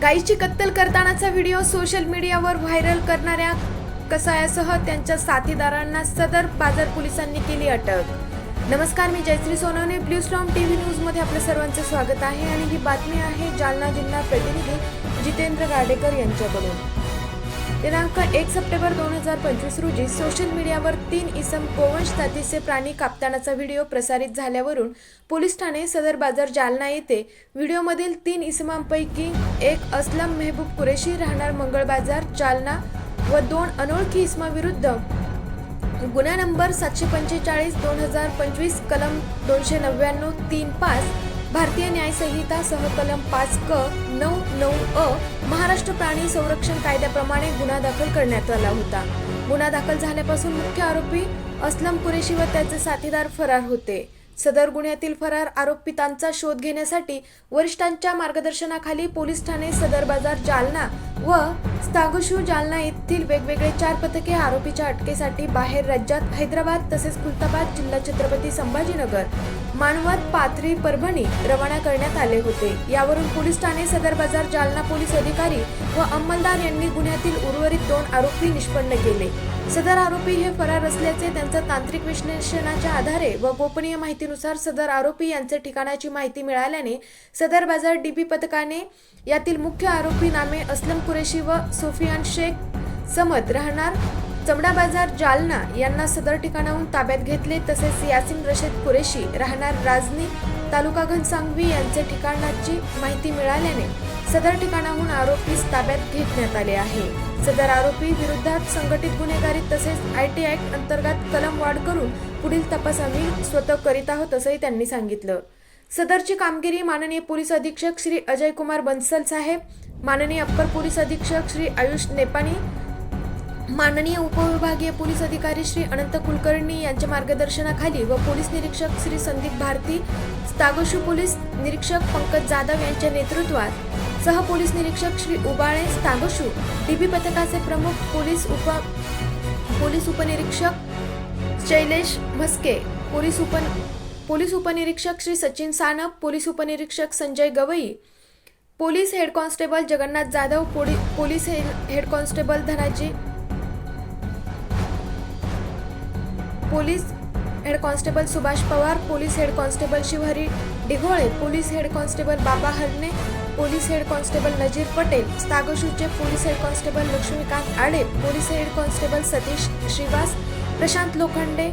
गायीची कत्तल करतानाचा व्हिडिओ सोशल मीडियावर व्हायरल करणाऱ्या कसायासह त्यांच्या साथीदारांना सदर बाजार पोलिसांनी केली अटक. नमस्कार मी Jayashree Sonawane. Blue storm T V न्यूजमध्ये आपलं सर्वांचं स्वागत आहे आणि ही बातमी आहे जालना जिल्हा प्रतिनिधी जितेंद्र गाडेकर यांच्याकडून. दिनांक एक सप्टेंबर दोन हजार पंचवीस रोजी सोशल मीडियावर तीन इसम गोवंश जातीचे प्राणी कापतानाचा व्हिडिओ प्रसारित झाल्यावरून पोलीस ठाणे सदर बाजार जालना येथे व्हिडिओमधील तीन इसमांपैकी एक असलम मेहबूब कुरेशी राहणार मंगळ बाजार जालना व दोन अनोळखी इसमाविरुद्ध. गुन्हा नंबर सातशे पंचेचाळीस दोन हजार पंचवीस कलम दोनशे नव्याण्णव तीन पाच भारतीय न्यायसंहिता सह कलम पाच क नऊ नऊ अ महाराष्ट्र प्राणी संरक्षण कायद्याप्रमाणे गुन्हा दाखल करण्यात आला होता. गुन्हा दाखल झाल्यापासून मुख्य आरोपी असलम कुरेशी व त्याचे साथीदार फरार होते. सदर गुन्ह्यातील फरार आरोपितांचा शोध घेण्यासाठी वरिष्ठांच्या मार्गदर्शनाखाली पोलीस ठाणे सदर बाजार जालना व स्तागुशू जालना येथील वेगवेगळे चार पथके आरोपीच्या अटकेसाठी बाहेर राज्यात हैदराबाद तसेच खुलताबाद जिल्हा छत्रपती संभाजीनगर मानवत पाथरी परभणी रवाना करण्यात आले होते. यावरून पोलीस ठाणे सदर बाजार जालना पोलीस अधिकारी व अंमलदार यांनी गुन्ह्यातील उर्वरित दोन आरोपी निष्पन्न केले. सदर आरोपी हे फरार असल्याचे त्यांच्या तांत्रिक विश्लेषणाच्या आधारे व गोपनीय माहितीनुसार सदर आरोपी यांचे ठिकाणाची माहिती मिळाल्याने सदर बाजार डीबी पथकाने यातील मुख्य आरोपी नामे असलम कुरेशी व सोफियान शेख समत राहणार. चमडा बाजार जालना यांना सदर ठिकाणाहून ताब्यात घेतले. तसेच यासिन रशीद कुरेशी राहणार राजनी तालुका घनसांगवी यांचे ठिकाणाची माहिती मिळाल्याने सदर ठिकाणाहून आरोपीस ताब्यात घेतण्यात आले आहे. सदर आरोपी विरुद्धात संघटित गुन्हेगारी तसेच आय टी ऍक्ट अंतर्गत कलम वाढ करून पुढील तपास आम्ही स्वतः करीत आहोत असंही त्यांनी सांगितलं. सदरची कामगिरी माननीय पोलीस अधीक्षक श्री अजय कुमार बन्सल साहेब माननीय अप्पर पोलीस अधीक्षक श्री आयुष नेपानी माननीय उपविभागीय पोलीस अधिकारी श्री अनंत कुलकर्णी यांच्या मार्गदर्शनाखाली व पोलीस निरीक्षक श्री संदीप भारती स्तागोशू पोलीस निरीक्षक पंकज जाधव यांच्या नेतृत्वात सह पोलीस निरीक्षक श्री उबाळे स्तागोशू डीबी पथकाचे प्रमुख पोलीस उप पोलीस उपनिरीक्षक शैलेश म्हस्के पोलीस उप पोलीस उपनिरीक्षक श्री सचिन सानप पोलीस उपनिरीक्षक Sanjay Gawai police head constable Jagannath Jadhav पोली police head constable Dhanaji police head constable Subhash Pawar police head constable Shivhari Dighole police head constable Baba Harne police head constable Nazir Patel स्तागशूचे police head constable Laxmikant Ade police head constable Satish Shrivas Prashant Lokhande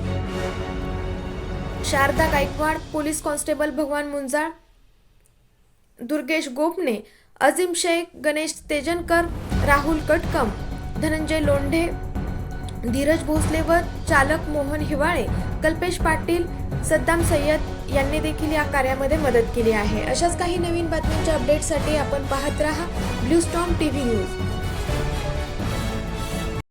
Sharada Gaikwad police constable Bhagwan Munjal Durgesh Gopane Azim Shaikh Ganesh Tejankar Rahul Katakam Dhananjay Londhe Dheeraj Bhosale व चालक मोहन हिवाळे कल्पेश पाटील सद्दाम सय्यद यांनी देखील या कार्यामध्ये मदत केली आहे. अशाच काही नवीन बातम्यांच्या अपडेटसाठी आपण पाहत राहा blue storm T V news.